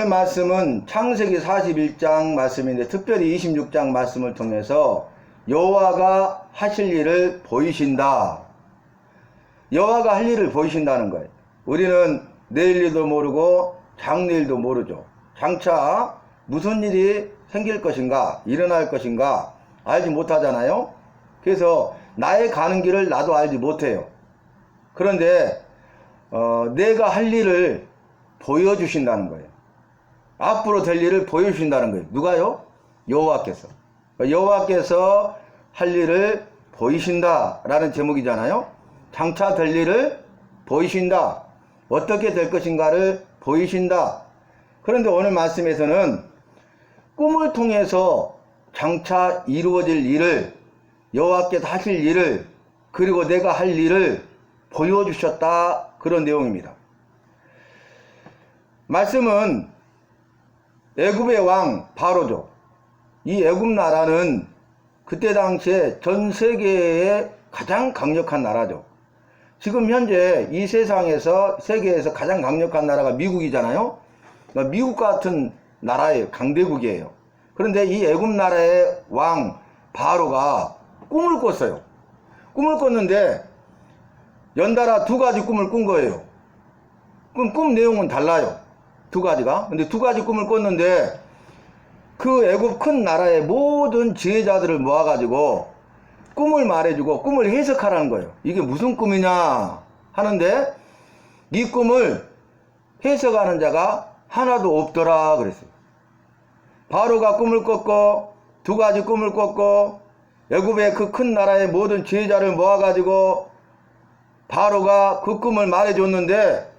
오늘 말씀은 창세기 41장 말씀인데 특별히 26장 말씀을 통해서 여호와가 하실 일을 보이신다. 여호와가 할 일을 보이신다는 거예요. 우리는 내일 일도 모르고 장래일도 모르죠. 장차 무슨 일이 생길 것인가, 일어날 것인가 알지 못하잖아요. 그래서 나의 가는 길을 나도 알지 못해요. 그런데 어, 내가 할 일을 보여주신다는 거예요. 앞으로 될 일을 보여주신다는 거예요. 누가요? 여호와께서. 여호와께서 할 일을 보이신다라는 제목이잖아요. 장차 될 일을 보이신다. 어떻게 될 것인가를 보이신다. 그런데 오늘 말씀에서는 꿈을 통해서 장차 이루어질 일을 여호와께서 하실 일을 그리고 내가 할 일을 보여주셨다 그런 내용입니다. 말씀은 애굽의 왕 바로죠. 이 애굽 나라는 그때 당시에 전 세계에 가장 강력한 나라죠. 지금 현재 이 세상에서 세계에서 가장 강력한 나라가 미국이잖아요. 그러니까 미국 같은 나라의 강대국이에요. 그런데 이 애굽 나라의 왕 바로가 꿈을 꿨어요. 꿈을 꿨는데 연달아 두 가지 꿈을 꾼 거예요. 꿈, 꿈 내용은 달라요. 두 가지가. 근데 두 가지 꿈을 꿨는데 그 애굽 큰 나라의 모든 지혜자들을 모아가지고 꿈을 말해주고 꿈을 해석하라는 거예요. 이게 무슨 꿈이냐 하는데 이 꿈을 해석하는 자가 하나도 없더라 그랬어요. 바로가 꿈을 꿨고 두 가지 꿈을 꿨고 애굽의 그 큰 나라의 모든 지혜자를 모아가지고 바로가 그 꿈을 말해줬는데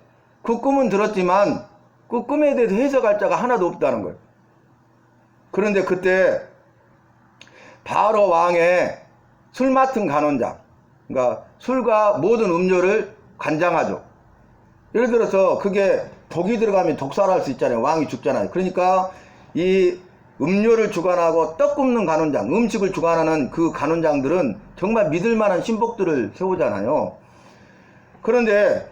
그 꿈은 들었지만 그 꿈에 대해서 해석할 자가 하나도 없다는 거예요. 그런데 그때 바로 왕의 술 맡은 간원장, 그러니까 술과 모든 음료를 관장하죠. 예를 들어서 그게 독이 들어가면 독살할 수 있잖아요. 왕이 죽잖아요. 그러니까 이 음료를 주관하고 떡 굽는 간원장, 음식을 주관하는 그 간원장들은 정말 믿을 만한 신복들을 세우잖아요. 그런데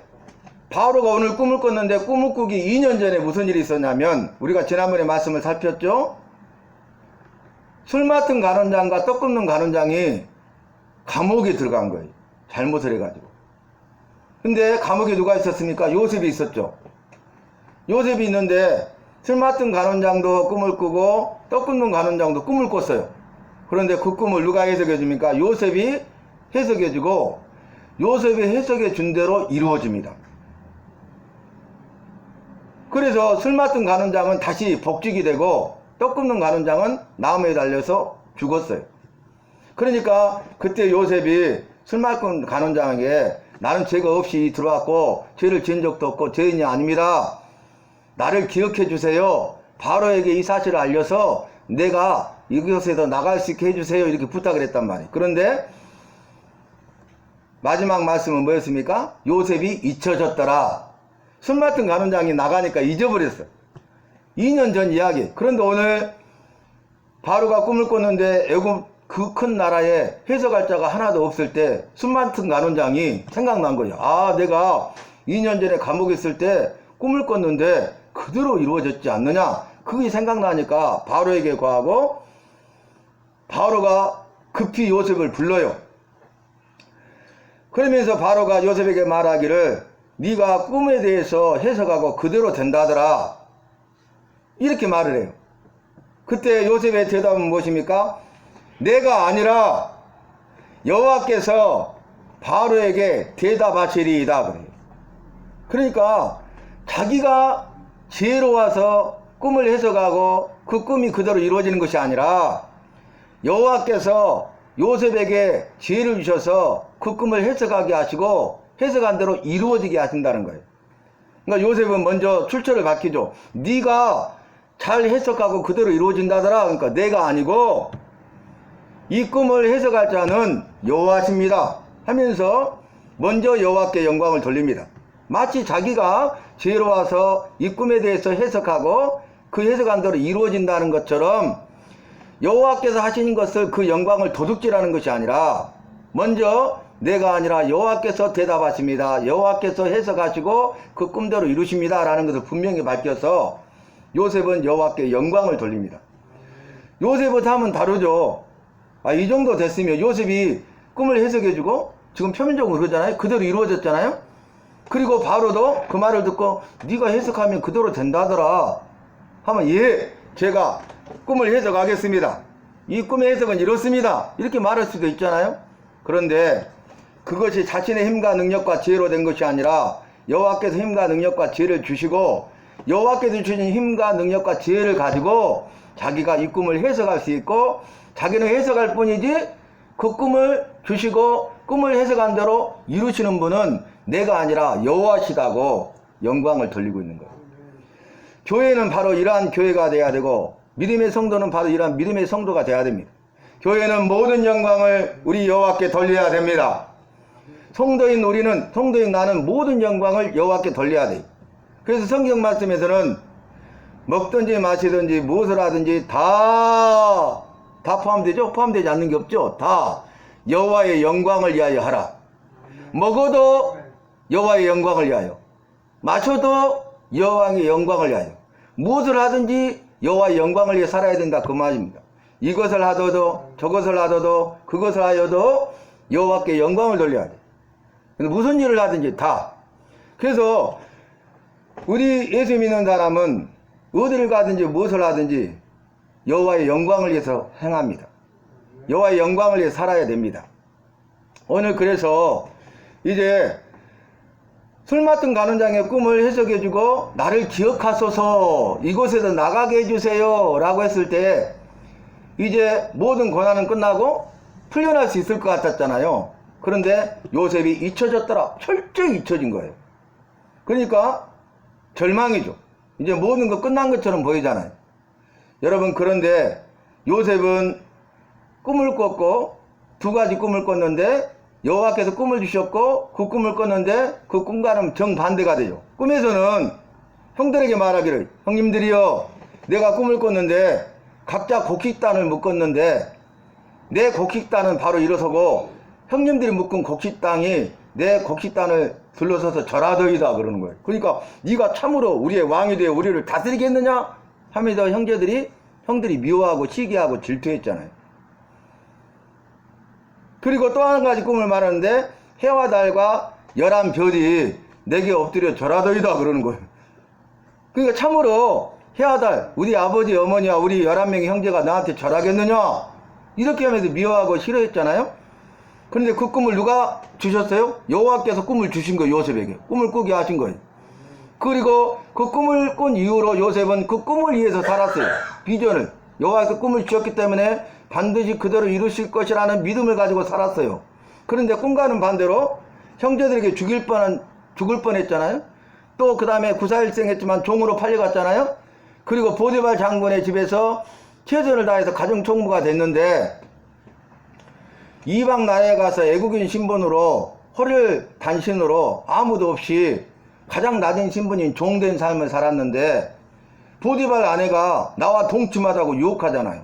바로가 오늘 꿈을 꿨는데 꿈을 꾸기 2년 전에 무슨 일이 있었냐면 우리가 지난번에 말씀을 살폈죠. 술 맡은 간원장과 떡 굽는 간원장이 감옥에 들어간 거예요. 잘못을 해가지고. 근데 감옥에 누가 있었습니까? 요셉이 있었죠. 요셉이 있는데 술 맡은 간원장도 꿈을 꾸고 떡 굽는 간원장도 꿈을 꿨어요. 그런데 그 꿈을 누가 해석해 줍니까? 요셉이 해석해 주고 요셉이 해석해 준 대로 이루어집니다. 그래서 술 맡은 간원장은 다시 복직이 되고 떡 굽는 간원장은 나무에 달려서 죽었어요. 그러니까 그때 요셉이 술 맡은 간원장에게 나는 죄가 없이 들어왔고 죄를 지은 적도 없고 죄인이 아닙니다. 나를 기억해 주세요. 바로에게 이 사실을 알려서 내가 이곳에서 나갈 수 있게 해주세요. 이렇게 부탁을 했단 말이에요. 그런데 마지막 말씀은 뭐였습니까? 요셉이 잊혀졌더라. 술 맡은 간원장이 나가니까 잊어버렸어. 2년 전 이야기. 그런데 오늘 바로가 꿈을 꿨는데 애굽 그 큰 나라에 해석할 자가 하나도 없을 때술 맡은 간원장이 생각난 거예요. 아, 내가 2년 전에 감옥에 있을 때 꿈을 꿨는데 그대로 이루어졌지 않느냐. 그게 생각나니까 바로에게 구하고 바로가 급히 요셉을 불러요. 그러면서 바로가 요셉에게 말하기를 네가 꿈에 대해서 해석하고 그대로 된다더라. 이렇게 말을 해요. 그때 요셉의 대답은 무엇입니까? 내가 아니라 여호와께서 바로에게 대답하시리이다 그래요. 그러니까 자기가 지혜로워서 꿈을 해석하고 그 꿈이 그대로 이루어지는 것이 아니라 여호와께서 요셉에게 지혜를 주셔서 그 꿈을 해석하게 하시고 해석한 대로 이루어지게 하신다는 거예요. 그러니까 요셉은 먼저 출처를 밝히죠. 네가 잘 해석하고 그대로 이루어진다더라. 그러니까 내가 아니고 이 꿈을 해석할 자는 여호와십니다. 하면서 먼저 여호와께 영광을 돌립니다. 마치 자기가 지혜로워서 이 꿈에 대해서 해석하고 그 해석한 대로 이루어진다는 것처럼 여호와께서 하시는 것을 그 영광을 도둑질하는 것이 아니라 먼저 내가 아니라 여호와께서 대답하십니다. 여호와께서 해석하시고 그 꿈대로 이루십니다 라는 것을 분명히 밝혀서 요셉은 여호와께 영광을 돌립니다. 요셉을 하면 다르죠. 아, 이 정도 됐으면 요셉이 꿈을 해석해주고 지금 표면적으로 그러잖아요. 그대로 이루어졌잖아요. 그리고 바로도 그 말을 듣고 네가 해석하면 그대로 된다더라. 하면 예, 제가 꿈을 해석하겠습니다. 이 꿈의 해석은 이렇습니다. 이렇게 말할 수도 있잖아요. 그런데 그것이 자신의 힘과 능력과 지혜로 된 것이 아니라 여호와께서 힘과 능력과 지혜를 주시고 여호와께서 주신 힘과 능력과 지혜를 가지고 자기가 이 꿈을 해석할 수 있고 자기는 해석할 뿐이지 그 꿈을 주시고 꿈을 해석한 대로 이루시는 분은 내가 아니라 여호와시다고 영광을 돌리고 있는 거예요. 교회는 바로 이러한 교회가 돼야 되고 믿음의 성도는 바로 이러한 믿음의 성도가 돼야 됩니다. 교회는 모든 영광을 우리 여호와께 돌려야 됩니다. 성도인 우리는 성도인 나는 모든 영광을 여호와께 돌려야 돼. 그래서 성경 말씀에서는 먹든지 마시든지 무엇을 하든지 다, 다 포함되죠? 포함되지 않는 게 없죠? 다 여호와의 영광을 위하여 하라. 먹어도 여호와의 영광을 위하여. 마셔도 여호와의 영광을 위하여. 무엇을 하든지 여호와의 영광을 위해 살아야 된다 그 말입니다. 이것을 하더도 저것을 하더도 그것을 하여도 여호와께 영광을 돌려야 돼. 무슨 일을 하든지 다. 그래서 우리 예수 믿는 사람은 어디를 가든지 무엇을 하든지 여호와의 영광을 위해서 행합니다. 여호와의 영광을 위해 살아야 됩니다. 오늘 그래서 이제 술 맡은 가는장의 꿈을 해석해주고 나를 기억하소서 이곳에서 나가게 해주세요 라고 했을 때 이제 모든 고난은 끝나고 풀려날 수 있을 것 같았잖아요. 그런데 요셉이 잊혀졌더라. 철저히 잊혀진 거예요. 그러니까 절망이죠. 이제 모든 거 끝난 것처럼 보이잖아요. 여러분 그런데 요셉은 꿈을 꿨고 두 가지 꿈을 꿨는데 여호와께서 꿈을 주셨고 그 꿈을 꿨는데 그 꿈과는 정반대가 되죠. 꿈에서는 형들에게 말하기를 형님들이여 내가 꿈을 꿨는데 각자 곡식단을 묶었는데 내 곡식단은 바로 일어서고 형님들이 묶은 곡식당이 내 곡식단을 둘러서서 절하더이다 그러는 거예요. 그러니까 네가 참으로 우리의 왕이 되어 우리를 다스리겠느냐 하면서 형제들이 형들이 미워하고 시기하고 질투했잖아요. 그리고 또 한 가지 꿈을 말하는데 해와 달과 열한 별이 내게 엎드려 절하더이다 그러는 거예요. 그러니까 참으로 해와 달 우리 아버지 어머니와 우리 열한 명의 형제가 나한테 절하겠느냐 이렇게 하면서 미워하고 싫어했잖아요. 그런데 그 꿈을 누가 주셨어요? 여호와께서 꿈을 주신 거예요 요셉에게 꿈을 꾸게 하신 거예요. 그리고 그 꿈을 꾼 이후로 요셉은 그 꿈을 위해서 살았어요. 비전을 여호와께서 꿈을 주셨기 때문에 반드시 그대로 이루실 것이라는 믿음을 가지고 살았어요. 그런데 꿈과는 반대로 형제들에게 죽일 뻔한 죽을 뻔했잖아요. 또 그 다음에 구사일생했지만 종으로 팔려갔잖아요. 그리고 보디발 장군의 집에서 최선을 다해서 가정 총무가 됐는데 이방 나라에 가서 애국인 신분으로 허를 단신으로 아무도 없이 가장 낮은 신분인 종된 삶을 살았는데 보디발 아내가 나와 동침하자고 유혹하잖아요.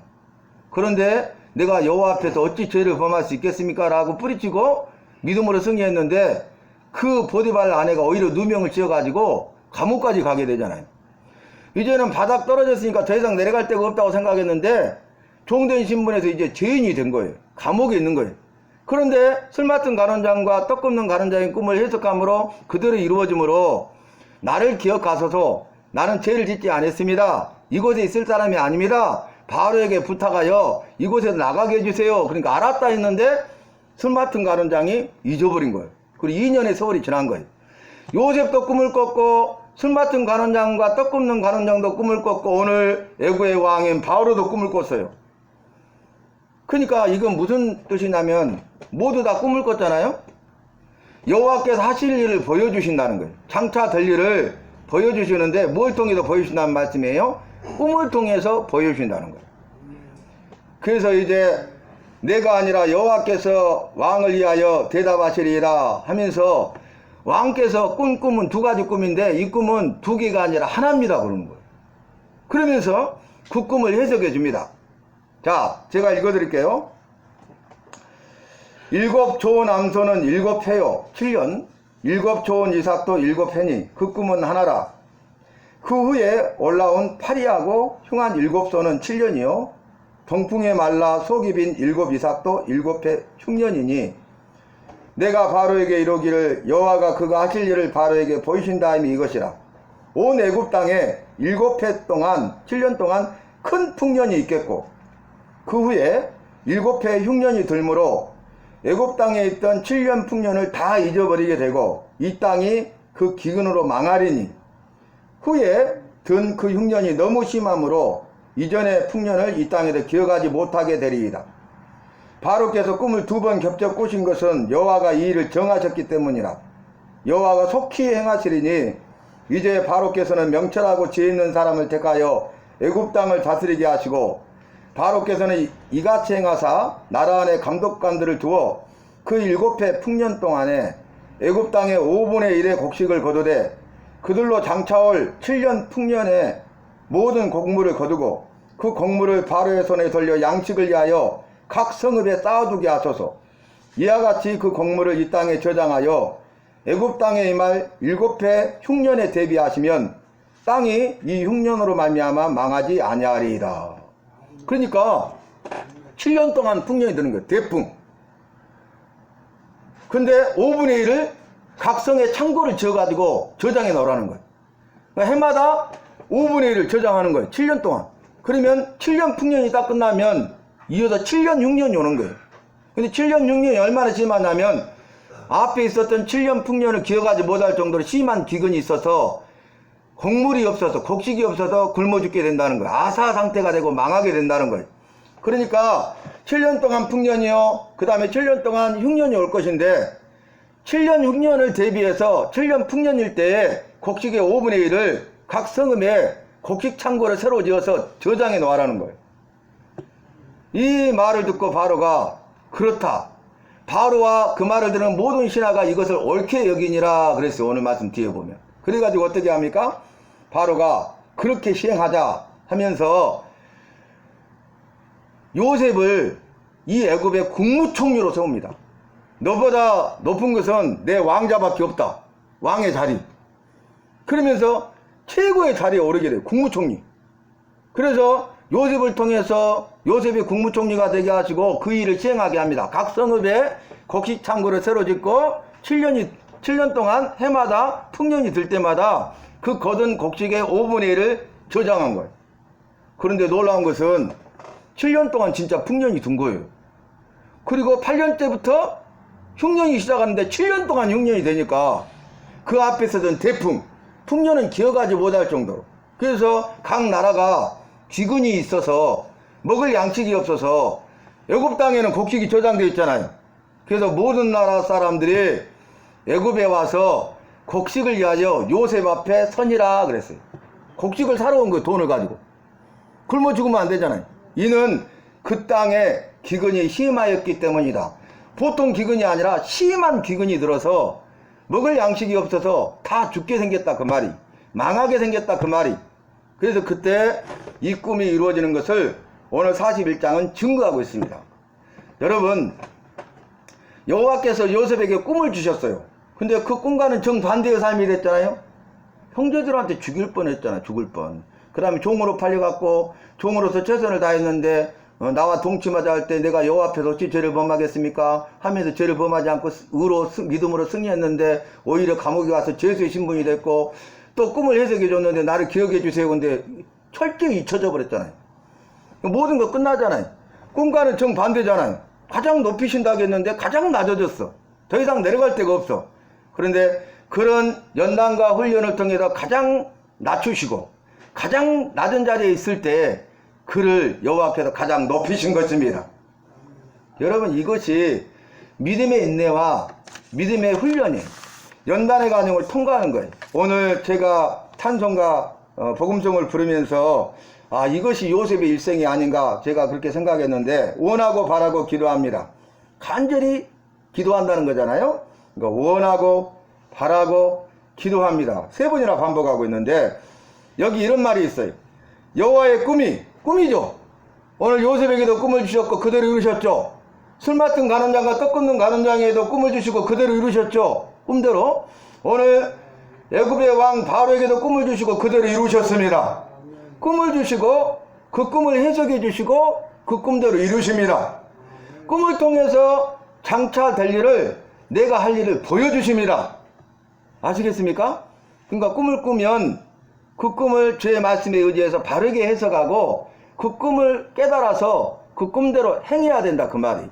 그런데 내가 여호와 앞에서 어찌 죄를 범할 수 있겠습니까? 라고 뿌리치고 믿음으로 승리했는데 그 보디발 아내가 오히려 누명을 지어가지고 감옥까지 가게 되잖아요. 이제는 바닥 떨어졌으니까 더 이상 내려갈 데가 없다고 생각했는데 종된 신분에서 이제 죄인이 된 거예요. 감옥에 있는 거예요. 그런데 술 맡은 가론장과 떡 굽는 가론장의 꿈을 해석함으로 그대로 이루어지므로 나를 기억하소서 나는 죄를 짓지 않았습니다. 이곳에 있을 사람이 아닙니다. 바로에게 부탁하여 이곳에서 나가게 해주세요. 그러니까 알았다 했는데 술 맡은 가론장이 잊어버린 거예요. 그리고 2년의 세월이 지난 거예요. 요셉도 꿈을 꿨고 술 맡은 가론장과 떡 굽는 가론장도 꿈을 꿨고 오늘 애구의 왕인 바오로도 꿈을 꿨어요. 그러니까 이건 무슨 뜻이냐면 모두 다 꿈을 꿨잖아요. 여호와께서 하실 일을 보여주신다는 거예요. 장차 될 일을 보여주시는데 뭘 통해서 보여주신다는 말씀이에요? 꿈을 통해서 보여주신다는 거예요. 그래서 이제 내가 아니라 여호와께서 왕을 위하여 대답하시리라 하면서 왕께서 꾼 꿈은 두 가지 꿈인데 이 꿈은 두 개가 아니라 하나입니다 그러는 거예요. 그러면서 그 꿈을 해석해 줍니다. 자, 제가 읽어 드릴게요. 일곱 좋은 암소는 일곱 해요. 7년. 일곱 좋은 이삭도 일곱 해니. 그 꿈은 하나라. 그 후에 올라온 파리하고 흉한 일곱 소는 7년이요. 동풍에 말라 속이 빈 일곱 이삭도 일곱 해 흉년이니 내가 바로에게 이르기를 여호와가 그가 하실 일을 바로에게 보이신 다음이 이것이라. 온 애굽 땅에 일곱 해 동안 7년 동안 큰 풍년이 있겠고 그 후에 일곱 해 흉년이 들므로 애굽 땅에 있던 7년 풍년을 다 잊어버리게 되고 이 땅이 그 기근으로 망하리니 후에 든 그 흉년이 너무 심함으로 이전의 풍년을 이 땅에서 기억하지 못하게 되리이다. 바로께서 꿈을 두 번 겹쳐 꾸신 것은 여호와가 이 일을 정하셨기 때문이라. 여호와가 속히 행하시리니 이제 바로께서는 명철하고 지혜 있는 사람을 택하여 애굽 땅을 다스리게 하시고 바로께서는 이같이 행하사 나라 안에 감독관들을 두어 그 일곱 해 풍년 동안에 애굽 땅의 5분의 1의 곡식을 거두되 그들로 장차올 7년 풍년에 모든 곡물을 거두고 그 곡물을 바로의 손에 돌려 양식을 위하여 각 성읍에 쌓아두게 하소서 이와 같이 그 곡물을 이 땅에 저장하여 애굽 땅에 임할 일곱 해 흉년에 대비하시면 땅이 이 흉년으로 말미암아 망하지 아니하리이다. 그러니까 7년 동안 풍년이 드는 거예요. 대풍. 근데 5분의 1을 각성의 창고를 지어가지고 저장해 놓으라는 거예요. 그러니까 해마다 5분의 1을 저장하는 거예요. 7년 동안. 그러면 7년 풍년이 딱 끝나면 이어서 7년 6년이 오는 거예요. 근데 7년 6년이 얼마나 심하냐면 앞에 있었던 7년 풍년을 기억하지 못할 정도로 심한 기근이 있어서 곡물이 없어서 곡식이 없어서 굶어 죽게 된다는 거예요. 아사 상태가 되고 망하게 된다는 거예요. 그러니까 7년 동안 풍년이요. 그 다음에 7년 동안 흉년이 올 것인데 7년 흉년을 대비해서 7년 풍년일 때에 곡식의 5분의 1을 각 성음에 곡식 창고를 새로 지어서 저장해 놓으라는 거예요. 이 말을 듣고 바로가 그렇다. 바로와 그 말을 들은 모든 신하가 이것을 옳게 여기니라 그랬어요. 오늘 말씀 뒤에 보면. 그래가지고 어떻게 합니까? 바로가 그렇게 시행하자 하면서 요셉을 이 애굽의 국무총리로 세웁니다. 너보다 높은 것은 내 왕자밖에 없다. 왕의 자리. 그러면서 최고의 자리에 오르게 돼요. 국무총리. 그래서 요셉을 통해서 요셉이 국무총리가 되게 하시고 그 일을 시행하게 합니다. 각 성읍에 곡식 창고를 새로 짓고 7년이 7년 동안 해마다 풍년이 들 때마다 그 거둔 곡식의 5분의 1을 저장한 거예요. 그런데 놀라운 것은 7년 동안 진짜 풍년이 든 거예요. 그리고 8년째부터 흉년이 시작하는데 7년 동안 흉년이 되니까 그 앞에 서던 대풍, 풍년은 기억하지 못할 정도로. 그래서 각 나라가 기근이 있어서 먹을 양식이 없어서 애굽 땅에는 곡식이 저장되어 있잖아요. 그래서 모든 나라 사람들이 애굽에 와서 곡식을 위하여 요셉 앞에 선이라 그랬어요. 곡식을 사러 온 거예요. 돈을 가지고. 굶어 죽으면 안 되잖아요. 이는 그 땅에 기근이 심하였기 때문이다. 보통 기근이 아니라 심한 기근이 들어서 먹을 양식이 없어서 다 죽게 생겼다 그 말이. 망하게 생겼다 그 말이. 그래서 그때 이 꿈이 이루어지는 것을 오늘 41장은 증거하고 있습니다. 여러분, 여호와께서 요셉에게 꿈을 주셨어요. 근데 그 꿈과는 정반대의 삶이 됐잖아요. 형제들한테 죽일 뻔했잖아, 죽을 뻔. 그 다음에 종으로 팔려갖고 종으로서 최선을 다했는데 어, 나와 동침하자 할 때 내가 여호와 앞에서 어찌 죄를 범하겠습니까? 하면서 죄를 범하지 않고 의로 승- 믿음으로 승리했는데 오히려 감옥에 가서 죄수의 신분이 됐고 또 꿈을 해석해 줬는데 나를 기억해 주세요. 근데 철저히 잊혀져 버렸잖아요. 모든 거 끝나잖아요. 꿈과는 정반대잖아요. 가장 높이신다고 했는데 가장 낮아졌어. 더 이상 내려갈 데가 없어. 그런데 그런 연단과 훈련을 통해서 가장 낮추시고 가장 낮은 자리에 있을 때 그를 여호와께서 가장 높이신 것입니다. 여러분 이것이 믿음의 인내와 믿음의 훈련이 연단의 과정을 통과하는 거예요. 오늘 제가 찬송가 어, 복음성을 부르면서 아 이것이 요셉의 일생이 아닌가 제가 그렇게 생각했는데 원하고 바라고 기도합니다. 간절히 기도한다는 거잖아요. 그러니까 원하고 바라고 기도합니다. 세 번이나 반복하고 있는데 여기 이런 말이 있어요. 여호와의 꿈이 꿈이죠. 오늘 요셉에게도 꿈을 주셨고 그대로 이루셨죠. 술 맡은 가늠장과 떡 굽는 가늠장에도 꿈을 주시고 그대로 이루셨죠. 꿈대로 오늘 애굽의 왕 바로에게도 꿈을 주시고 그대로 이루셨습니다. 꿈을 주시고 그 꿈을 해석해 주시고 그 꿈대로 이루십니다. 꿈을 통해서 장차 될 일을 내가 할 일을 보여주십니다. 아시겠습니까? 그러니까 꿈을 꾸면 그 꿈을 주의 말씀에 의지해서 바르게 해석하고 그 꿈을 깨달아서 그 꿈대로 행해야 된다 그 말이.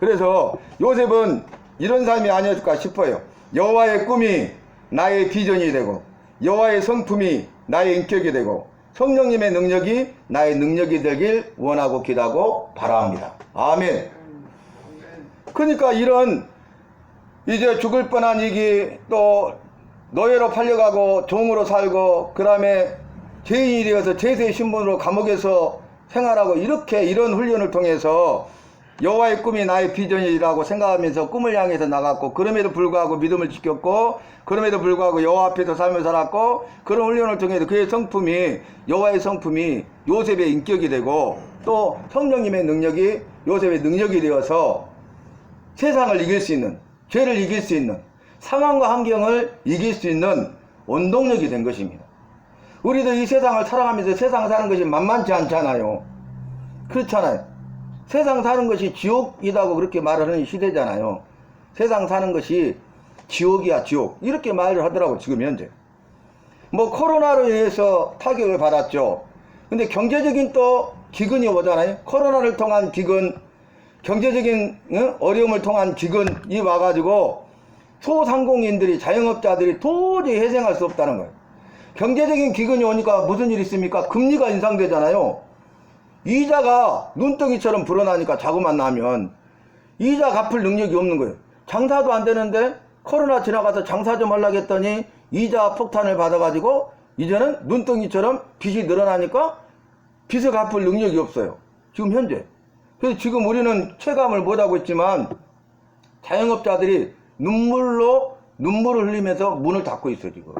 그래서 요셉은 이런 삶이 아니었을까 싶어요. 여호와의 꿈이 나의 비전이 되고 여호와의 성품이 나의 인격이 되고 성령님의 능력이 나의 능력이 되길 원하고 기도하고 바랍니다. 아멘. 그러니까 이런 이제 죽을 뻔한 이기 또 노예로 팔려가고 종으로 살고 그 다음에 죄인이 되어서 제세 신분으로 감옥에서 생활하고 이렇게 이런 훈련을 통해서 여호와의 꿈이 나의 비전이라고 생각하면서 꿈을 향해서 나갔고 그럼에도 불구하고 믿음을 지켰고 그럼에도 불구하고 여호와 앞에서 삶을 살았고 그런 훈련을 통해서 그의 성품이 여호와의 성품이 요셉의 인격이 되고 또 성령님의 능력이 요셉의 능력이 되어서 세상을 이길 수 있는 죄를 이길 수 있는 상황과 환경을 이길 수 있는 원동력이 된 것입니다. 우리도 이 세상을 살아가면서 세상 사는 것이 만만치 않잖아요. 그렇잖아요. 세상 사는 것이 지옥이라고 그렇게 말을 하는 시대잖아요. 세상 사는 것이 지옥이야, 지옥. 이렇게 말을 하더라고, 지금 현재. 뭐, 코로나로 인해서 타격을 받았죠. 근데 경제적인 또 기근이 오잖아요. 코로나를 통한 기근, 경제적인 응? 어려움을 통한 기근이 와가지고 소상공인들이, 자영업자들이 도저히 회생할 수 없다는 거예요. 경제적인 기근이 오니까 무슨 일이 있습니까? 금리가 인상되잖아요. 이자가 눈덩이처럼 불어나니까 자고만 나면 이자 갚을 능력이 없는 거예요. 장사도 안 되는데 코로나 지나가서 장사 좀 하려고 했더니 이자 폭탄을 받아가지고 이제는 눈덩이처럼 빚이 늘어나니까 빚을 갚을 능력이 없어요. 지금 현재. 그래서 지금 우리는 체감을 못하고 있지만 자영업자들이 눈물로 눈물을 흘리면서 문을 닫고 있어요, 지금.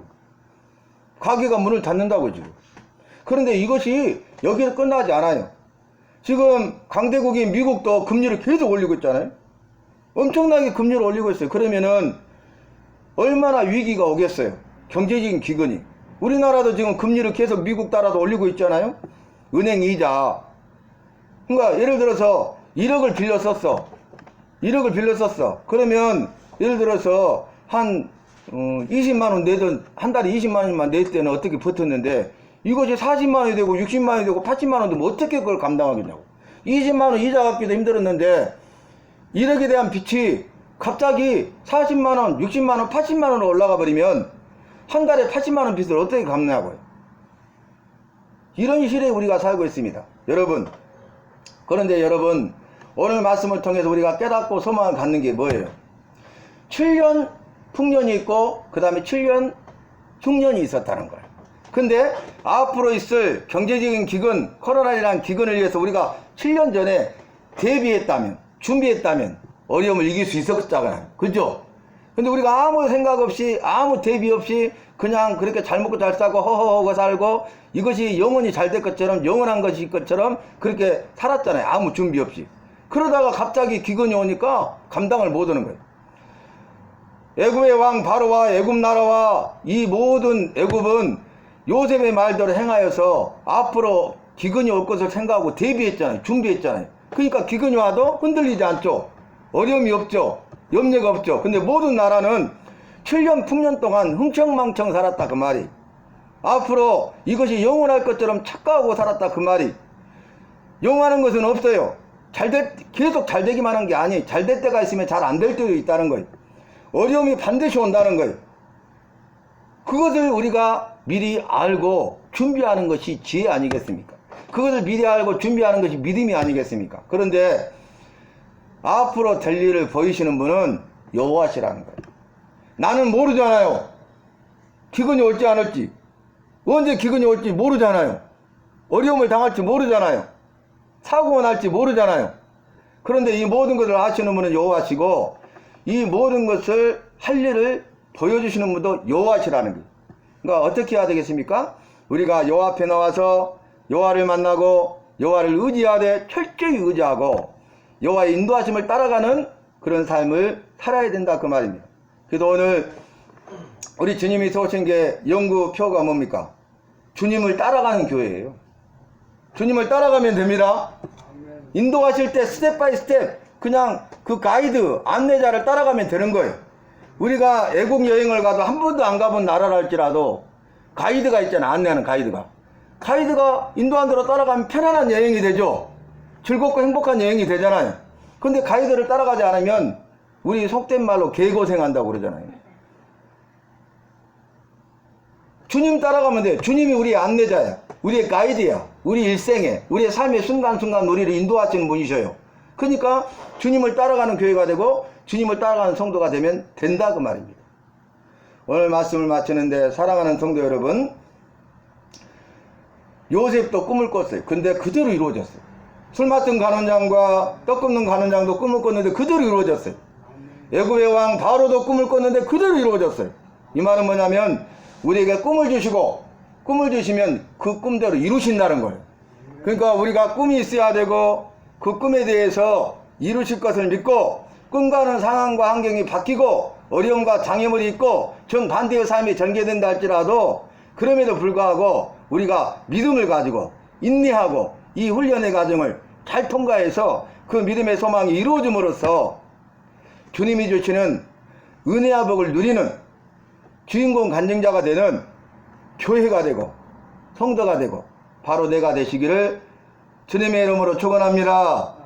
가게가 문을 닫는다고 지금. 그런데 이것이 여기서 끝나지 않아요. 지금 강대국인 미국도 금리를 계속 올리고 있잖아요. 엄청나게 금리를 올리고 있어요. 그러면은 얼마나 위기가 오겠어요. 경제적인 기근이. 우리나라도 지금 금리를 계속 미국 따라서 올리고 있잖아요. 은행 이자. 그러니까 예를 들어서 1억을 빌려 썼어. 1억을 빌려 썼어. 그러면 예를 들어서 한 어, 20만 원 내던 한 달에 20만 원만 낼 때는 어떻게 버텼는데 이것이 40만 원이 되고 60만 원이 되고 80만 원 되면 어떻게 그걸 감당하겠냐고. 20만 원 이자 갚기도 힘들었는데 1억에 대한 빚이 갑자기 40만 원, 60만 원, 80만 원으로 올라가 버리면 한 달에 80만 원 빚을 어떻게 갚냐고요. 이런 시대에 우리가 살고 있습니다. 여러분. 그런데 여러분, 오늘 말씀을 통해서 우리가 깨닫고 소망을 갖는 게 뭐예요? 7년 풍년이 있고, 그 다음에 7년 흉년이 있었다는 거예요. 근데 앞으로 있을 경제적인 기근, 코로나라는 기근을 위해서 우리가 7년 전에 대비했다면, 준비했다면 어려움을 이길 수 있었잖아요. 그죠? 근데 우리가 아무 생각 없이, 아무 대비 없이 그냥 그렇게 잘 먹고 잘 싸고 허허허 살고 이것이 영원히 잘 될 것처럼 영원한 것일 것처럼 그렇게 살았잖아요. 아무 준비 없이. 그러다가 갑자기 기근이 오니까 감당을 못 하는 거예요. 애굽의 왕 바로와 애굽 나라와 이 모든 애굽은 요셉의 말대로 행하여서 앞으로 기근이 올 것을 생각하고 대비했잖아요. 준비했잖아요. 그러니까 기근이 와도 흔들리지 않죠. 어려움이 없죠. 염려가 없죠. 근데 모든 나라는 7년 풍년 동안 흥청망청 살았다 그 말이. 앞으로 이것이 영원할 것처럼 착각하고 살았다 그 말이. 영원하는 것은 없어요. 잘 될, 계속 잘 되기만 한 게 아니. 잘될 때가 있으면 잘 안 될 때도 있다는 거예요. 어려움이 반드시 온다는 거예요. 그것을 우리가 미리 알고 준비하는 것이 지혜 아니겠습니까? 그것을 미리 알고 준비하는 것이 믿음이 아니겠습니까? 그런데 앞으로 될 일을 보이시는 분은 여호와시라는 거예요. 나는 모르잖아요. 기근이 올지 안 올지. 언제 기근이 올지 모르잖아요. 어려움을 당할지 모르잖아요. 사고가 날지 모르잖아요. 그런데 이 모든 것을 아시는 분은 여호와시고 이 모든 것을 할 일을 보여주시는 분도 여호와시라는 거예요. 그러니까 어떻게 해야 되겠습니까? 우리가 여호와 앞에 나와서 여호와를 만나고 여호와를 의지하되 철저히 의지하고 여호와의 인도하심을 따라가는 그런 삶을 살아야 된다 그 말입니다. 그래서 오늘 우리 주님이 세우신 게 연구표가 뭡니까? 주님을 따라가는 교회예요. 주님을 따라가면 됩니다. 인도하실 때 스텝 바이 스텝 그냥 그 가이드 안내자를 따라가면 되는 거예요. 우리가 애국 여행을 가도 한 번도 안 가본 나라라 할지라도 가이드가 있잖아 안내하는 가이드가 가이드가 인도한 대로 따라가면 편안한 여행이 되죠. 즐겁고 행복한 여행이 되잖아요. 근데 가이드를 따라가지 않으면 우리 속된 말로 개고생한다고 그러잖아요. 주님 따라가면 돼요. 주님이 우리의 안내자야. 우리의 가이드야. 우리 일생에, 우리의 삶의 순간순간 우리를 인도하시는 분이셔요. 그러니까 주님을 따라가는 교회가 되고 주님을 따라가는 성도가 되면 된다 그 말입니다. 오늘 말씀을 마치는데 사랑하는 성도 여러분, 요셉도 꿈을 꿨어요. 근데 그대로 이루어졌어요. 술 맡은 간원장과 떡 굽는 간원장도 꿈을 꿨는데 그대로 이루어졌어요. 애굽의 왕 바로도 꿈을 꿨는데 그대로 이루어졌어요. 이 말은 뭐냐면 우리에게 꿈을 주시고 꿈을 주시면 그 꿈대로 이루신다는 거예요. 그러니까 우리가 꿈이 있어야 되고 그 꿈에 대해서 이루실 것을 믿고 꿈과는 상황과 환경이 바뀌고 어려움과 장애물이 있고 정반대의 삶이 전개된다 할지라도 그럼에도 불구하고 우리가 믿음을 가지고 인내하고 이 훈련의 과정을 잘 통과해서 그 믿음의 소망이 이루어짐으로써 주님이 주시는 은혜와 복을 누리는 주인공 간증자가 되는 교회가 되고 성도가 되고 바로 내가 되시기를 주님의 이름으로 축원합니다.